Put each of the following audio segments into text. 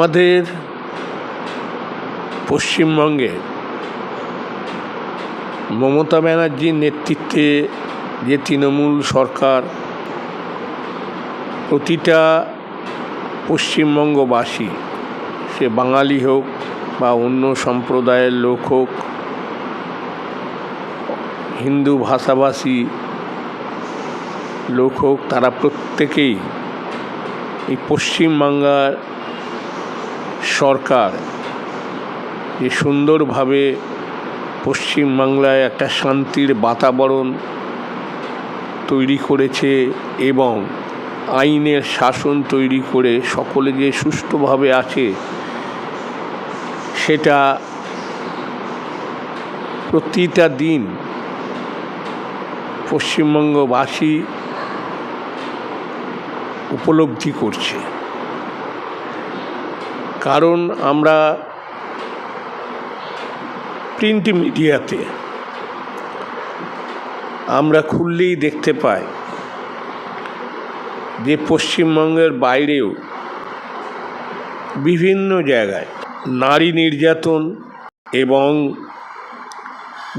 আমাদের পশ্চিমবঙ্গে মমতা ব্যানার্জির নেতৃত্বে যে তৃণমূল সরকার, প্রতিটা পশ্চিমবঙ্গবাসী, সে বাঙালি হোক বা অন্য সম্প্রদায়ের লোক হোক, হিন্দু ভাষাভাষী লোক হোক, তারা প্রত্যেকেই এই পশ্চিমবাংলার সরকার যে সুন্দরভাবে পশ্চিমবাংলায় একটা শান্তির বাতাবরণ তৈরি করেছে এবং আইনের শাসন তৈরি করে সকলে যে সুষ্ঠুভাবে আছে, সেটা প্রতিটা দিন পশ্চিমবঙ্গবাসী উপলব্ধি করছে। কারণ আমরা প্রিন্ট মিডিয়াতে আমরা খুললেই দেখতে পাই যে পশ্চিমবঙ্গের বাইরেও বিভিন্ন জায়গায় নারী নির্যাতন এবং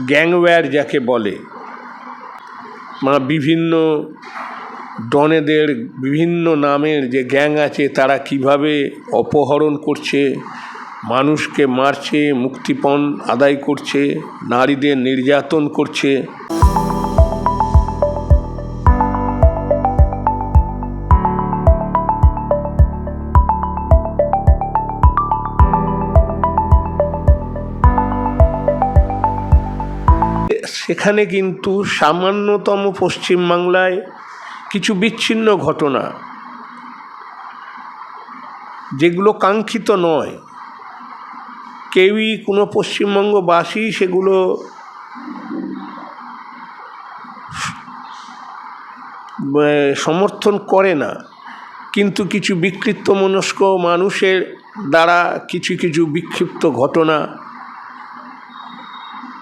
গ্যাংওয়্যার যাকে বলে মানে বিভিন্ন ডনেদের বিভিন্ন নামের যে গ্যাং আছে, তারা কীভাবে অপহরণ করছে, মানুষকে মারছে, মুক্তিপণ আদায় করছে, নারীদের নির্যাতন করছে। সেখানে কিন্তু সামান্যতম পশ্চিমবাংলায় কিছু বিচ্ছিন্ন ঘটনা যেগুলো কাঙ্ক্ষিত নয়। কেউই কোনো পশ্চিমবঙ্গবাসী সেগুলো সমর্থন করে না। কিন্তু কিছু বিক্ষিপ্ত মনস্ক মানুষের দ্বারা কিছু কিছু বিক্ষিপ্ত ঘটনা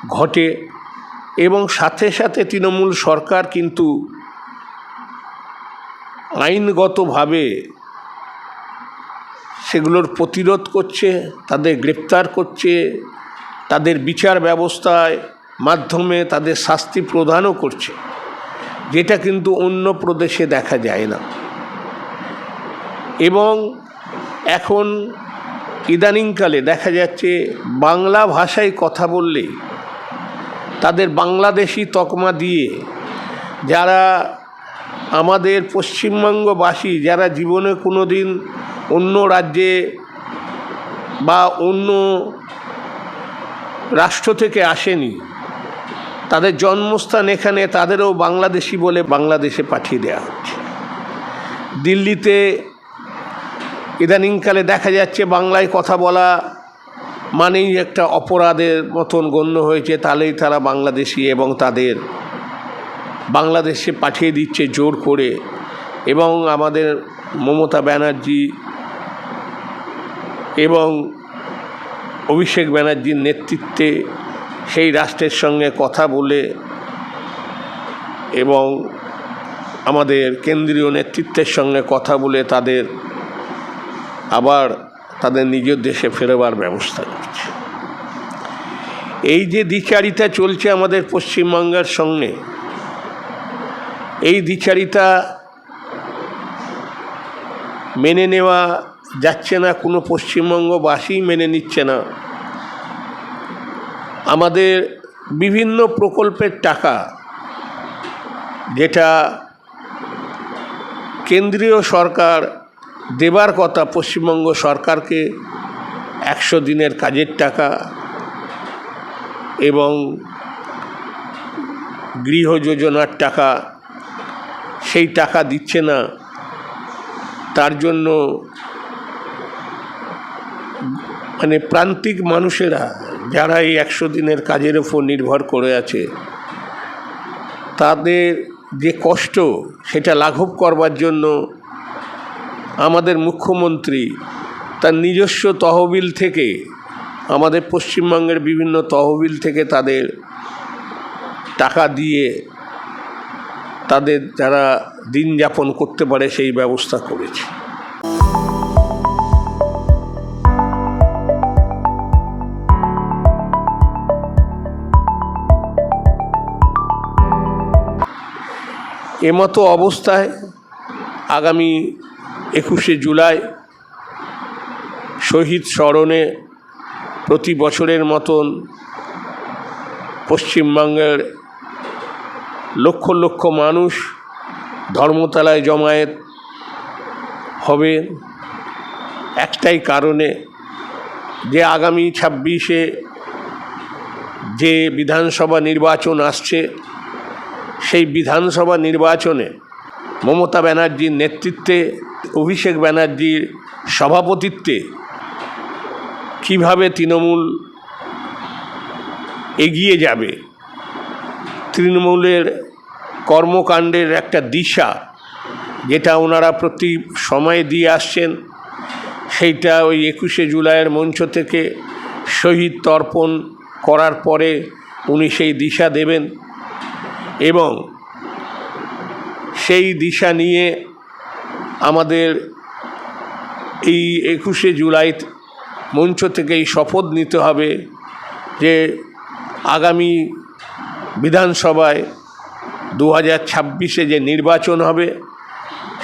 ঘটে এবং সাথে সাথে তৃণমূল সরকার কিন্তু আইনগতভাবে সেগুলোর প্রতিরোধ করছে, তাদের গ্রেপ্তার করছে, তাদের বিচার ব্যবস্থায় মাধ্যমে তাদের শাস্তি প্রদানও করছে, যেটা কিন্তু অন্য প্রদেশে দেখা যায় না। এবং এখন ইদানিংকালে দেখা যাচ্ছে বাংলা ভাষায় কথা বললেই তাদের বাংলাদেশি তকমা দিয়ে যারা আমাদের পশ্চিমবঙ্গবাসী যারা জীবনে কোনো দিন অন্য রাজ্যে বা অন্য রাষ্ট্র থেকে আসেনি, তাদের জন্মস্থান এখানে তাদেরও বাংলাদেশি বলে বাংলাদেশে পাঠিয়ে দেওয়া হচ্ছে। দিল্লিতে ইদানিংকালে দেখা যাচ্ছে বাংলায় কথা বলা মানেই একটা অপরাধের মতন গণ্য হয়েছে, তাহলেই তারা বাংলাদেশি এবং তাদের বাংলাদেশে পাঠিয়ে দিচ্ছে জোর করে এবং আমাদের মমতা ব্যানার্জি এবং অভিষেক ব্যানার্জির নেতৃত্বে সেই রাষ্ট্রের সঙ্গে কথা বলে এবং আমাদের কেন্দ্রীয় নেতৃত্বের সঙ্গে কথা বলে তাদের আবার তাদের নিজের দেশে ফেরবার ব্যবস্থা করছে। এই যে দ্বিচারিতা চলছে আমাদের পশ্চিমবঙ্গের সঙ্গে এই দ্বিচারিতা মেনে নেওয়া যাচ্ছে না, কোনো পশ্চিমবঙ্গবাসী মেনে নিচ্ছে না। আমাদের বিভিন্ন প্রকল্পের টাকা যেটা কেন্দ্রীয় সরকার দেবার কথা, পশ্চিমবঙ্গ সরকারকে একশো দিনের কাজের টাকা এবং গৃহ যোজনার টাকা সেই টাকা দিচ্ছে না, তার জন্য মানে প্রান্তিক মানুষেরা যারা এই একশো দিনের কাজের ওপর নির্ভর করে আছে, তাদের যে কষ্ট সেটা লাঘব করবার জন্য আমাদের মুখ্যমন্ত্রী তার নিজস্ব তহবিল থেকে, আমাদের পশ্চিমবঙ্গের বিভিন্ন তহবিল থেকে তাদের টাকা দিয়ে তাদের যারা দিন যাপন করতে পারে সেই ব্যবস্থা করেছে। এমতো অবস্থায় আগামী একুশে জুলাই শহীদ স্মরণে প্রতি বছরের মতন পশ্চিমবঙ্গের লক্ষ লক্ষ মানুষ ধর্মতলায় জমায়েত হবে। একটাই কারণে যে আগামী ছাব্বিশে যে বিধানসভা নির্বাচন আসছে, সেই বিধানসভা নির্বাচনে মমতা ব্যানার্জির নেতৃত্বে, অভিষেক ব্যানার্জির সভাপতিত্বে কীভাবে তৃণমূল এগিয়ে যাবে তৃণমূলের কর্মকাণ্ডের একটা দিশা যেটা ওনারা প্রতি সময় দিয়ে আসছেন, সেইটা ওই একুশে জুলাইয়ের মঞ্চ থেকে শহীদ তর্পণ করার পরে উনি সেই দিশা দেবেন এবং সেই দিশা নিয়ে আমাদের এই একুশে জুলাই মঞ্চ থেকে এই শপথ নিতে হবে যে আগামী বিধানসভায় দু হাজার ছাব্বিশে যে নির্বাচন হবে,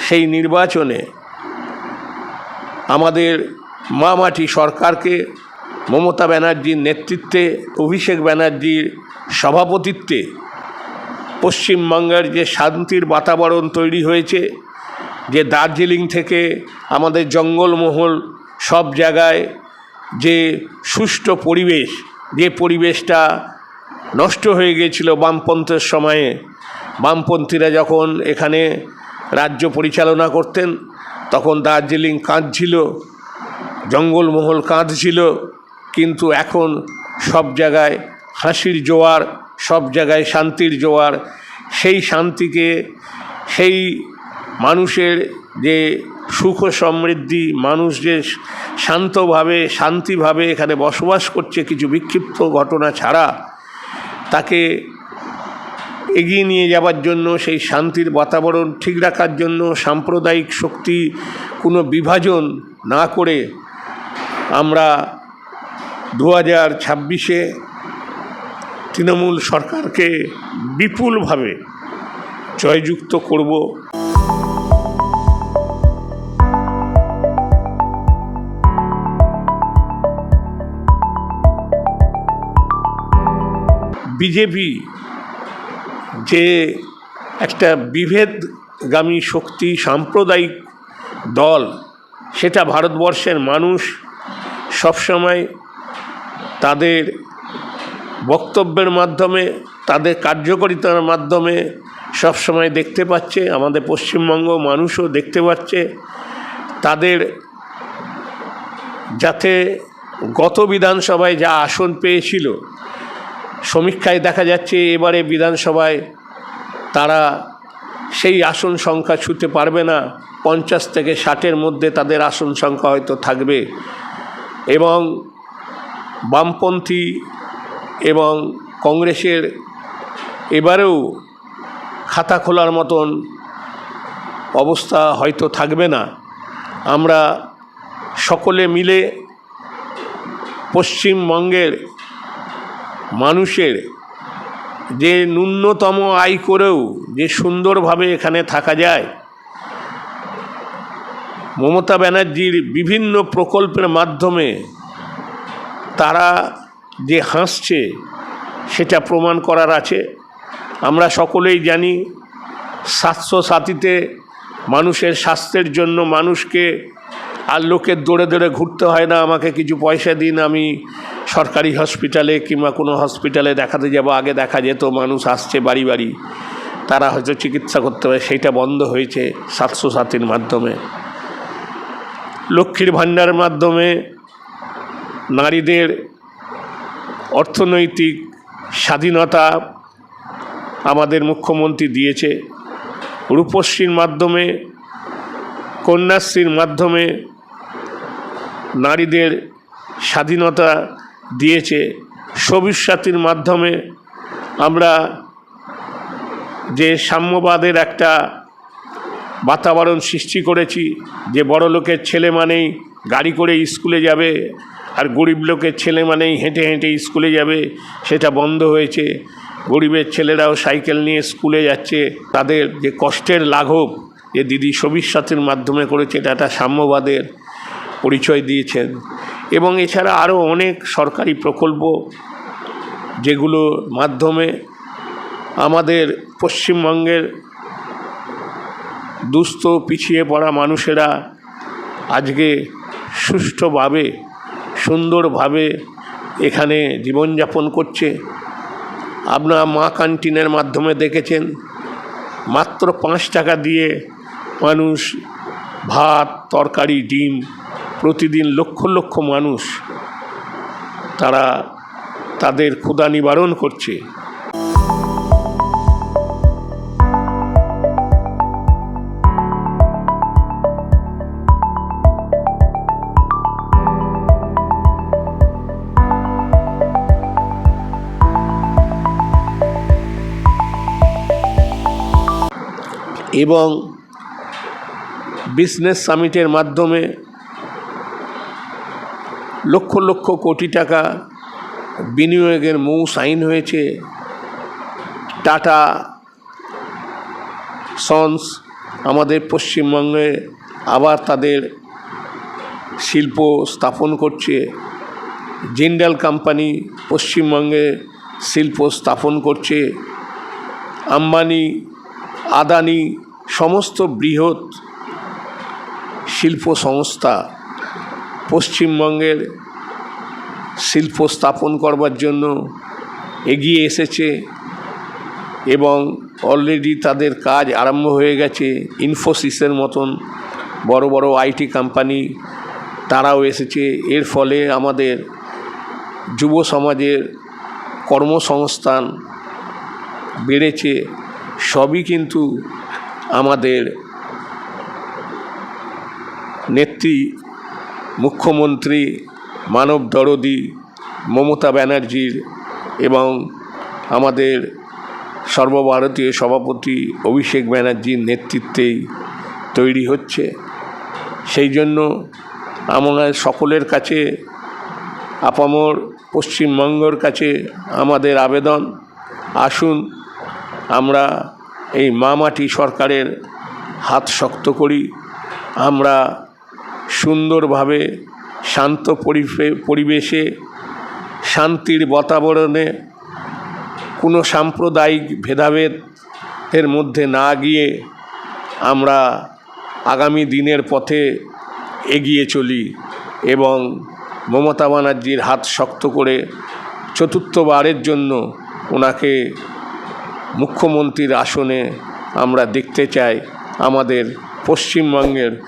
সেই নির্বাচনে আমাদের মামাটি সরকারকে মমতা ব্যানার্জির নেতৃত্বে, অভিষেক ব্যানার্জির সভাপতিত্বে পশ্চিমবঙ্গের যে শান্তির বাতাবরণ তৈরি হয়েছে, যে দার্জিলিং থেকে আমাদের জঙ্গলমহল সব জায়গায় যে সুষ্ঠু পরিবেশ, যে পরিবেশটা নষ্ট হয়ে গিয়েছিল বামপন্থের সময়ে। বামপন্থীরা যখন এখানে রাজ্য পরিচালনা করতেন, তখন দার্জিলিং কাঁদছিল, জঙ্গলমহল কাঁদছিল, কিন্তু এখন সব জায়গায় হাসির জোয়ার, সব জায়গায় শান্তির জোয়ার। সেই শান্তিকে, সেই মানুষের যে সুখ সমৃদ্ধি, মানুষ যে শান্তভাবে, শান্তিভাবে এখানে বসবাস করছে, কিছু বিক্ষিপ্ত ঘটনা ছাড়া তাকে এগিয়ে নিয়ে যাওয়ার জন্য, সেই শান্তির বাতাবরণ ঠিক রাখার জন্য, সাম্প্রদায়িক শক্তি, কোনো বিভাজন না করে আমরা দু হাজার ছাব্বিশে তৃণমূল সরকারকে বিপুলভাবে জয়যুক্ত করব। বিজেপি যে একটা বিভেদগামী শক্তি, সাম্প্রদায়িক দল, সেটা ভারতবর্ষের মানুষ সবসময় তাদের বক্তব্যের মাধ্যমে, তাদের কার্যকারিতার মাধ্যমে সবসময় দেখতে পাচ্ছে। আমাদের পশ্চিমবঙ্গ মানুষও দেখতে পাচ্ছে। তাদের যাতে গত বিধানসভায় যা আসন পেয়েছিল সমীক্ষায় দেখা যাচ্ছে এবারে বিধানসভায় তারা সেই আসন সংখ্যা ছুতে পারবে না। পঞ্চাশ থেকে ষাটের মধ্যে তাদের আসন সংখ্যা হয়তো থাকবে। এবং বামপন্থী এবং কংগ্রেসের এবারেও খাতা খোলার মতন অবস্থা হয়তো থাকবে না। আমরা সকলে মিলে পশ্চিমবঙ্গের মানুষের যে ন্যূনতম আয় করেও যে সুন্দরভাবে এখানে থাকা যায়। মমতা ব্যানার্জির বিভিন্ন প্রকল্পের মাধ্যমে তারা যে হাসছে, সেটা প্রমাণ করার আছে। আমরা সকলেই জানি স্বাস্থ্য সাথীতে মানুষের স্বাস্থ্যের জন্য মানুষকে আর লোকের দৌড়ে দৌড়ে ঘুরতে হয় না, আমাকে কিছু পয়সা দিন, আমি সরকারি হসপিটালে কিংবা কোনো হসপিটালে দেখাতে যাব, আগে দেখা যেত, মানুষ আসছে বাড়ি বাড়ি। তারা হয়তো চিকিৎসা করতে পারে, সেইটা বন্ধ হয়েছে স্বাস্থ্য সাথীর মাধ্যমে। লক্ষ্মীর ভাণ্ডারের মাধ্যমে নারীদের অর্থনৈতিক স্বাধীনতা আমাদের মুখ্যমন্ত্রী দিয়েছে। রূপশ্রীর মাধ্যমে, কন্যাশ্রীর মাধ্যমে নারীদের স্বাধীনতা দিয়েছে। সবুজ সাথীর মাধ্যমে আমরা যে সাম্যবাদের একটা বাতাবরণ সৃষ্টি করেছি, যে বড় লোকের ছেলে মানেই গাড়ি করে স্কুলে যাবে আর গরিব লোকের ছেলে মানেই হেঁটে হেঁটে স্কুলে যাবে, সেটা বন্ধ হয়েছে। গরিবের ছেলেরাও সাইকেল নিয়ে স্কুলে যাচ্ছে, তাদের যে কষ্টের লাঘব যে দিদি সবির সাথের মাধ্যমে করেছে, এটা একটা সাম্যবাদের পরিচয় দিয়েছেন। এবং এছাড়া আরও অনেক সরকারি প্রকল্প যেগুলোর মাধ্যমে আমাদের পশ্চিমবঙ্গের দুস্থ পিছিয়ে পড়া মানুষেরা আজকে সুষ্ঠুভাবে, সুন্দরভাবে এখানে জীবনযাপন করছে। আপনারা মা ক্যান্টিনের মাধ্যমে দেখেছেন, মাত্র পাঁচ টাকা দিয়ে মানুষ ভাত, তরকারি, ডিম প্রতিদিন লক্ষ লক্ষ মানুষ তারা তাদের ক্ষুদা নিবারণ করছে। এবং বিজনেস সামিটের মাধ্যমে লক্ষ লক্ষ কোটি টাকা বিনিয়োগের মৌ সাইন হয়েছে। টাটা সন্স আমাদের পশ্চিমবঙ্গে আবার তাদের শিল্প স্থাপন করছে। জিন্ডাল কোম্পানি পশ্চিমবঙ্গে শিল্প স্থাপন করছে। আম্বানি, আদানি, সমস্ত বৃহৎ শিল্প সংস্থা পশ্চিমবঙ্গের শিল্প স্থাপন করবার জন্য এগিয়ে এসেছে এবং অলরেডি তাদের কাজ আরম্ভ হয়ে গেছে। ইনফোসিসের মতন বড় বড় আইটি কোম্পানি তারাও এসেছে। এর ফলে আমাদের যুব সমাজের কর্মসংস্থান বেড়েছে। সবই কিন্তু আমাদের নেত্রী মুখ্যমন্ত্রী মানব দরদি, মমতা ব্যানার্জির এবং আমাদের সর্বভারতীয় সভাপতি অভিষেক ব্যানার্জির নেতৃত্বেই তৈরি হচ্ছে। সেই জন্য আমরা সকলের কাছে, আপামর পশ্চিমবঙ্গর কাছে আমাদের আবেদন, আসুন আমরা এই মামাটি সরকারের হাত শক্ত করি। আমরা সুন্দরভাবে শান্ত পরিবে- পরিবেশে, শান্তির বাতাবরণে, কোনো সাম্প্রদায়িক ভেদাভেদের মধ্যে না গিয়ে আমরা আগামী দিনের পথে এগিয়ে চলি এবং মমতা ব্যানার্জির হাত শক্ত করে চতুর্থবারের জন্য ওনাকে মুখ্যমন্ত্রীর আসনে আমরা দেখতে চাই আমাদের পশ্চিমবঙ্গের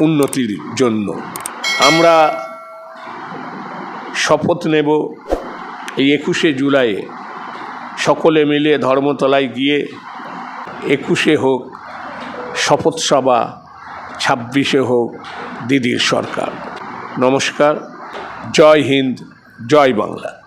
উন্নতির জন্য। আমরা শপথ নেব এই একুশে জুলাইয়ে সকলে মিলে ধর্মতলায় গিয়ে একুশে হোক, শপথ সভা, ছাব্বিশে হোক, দিদির সরকার। নমস্কার, জয় হিন্দ, জয় বাংলা।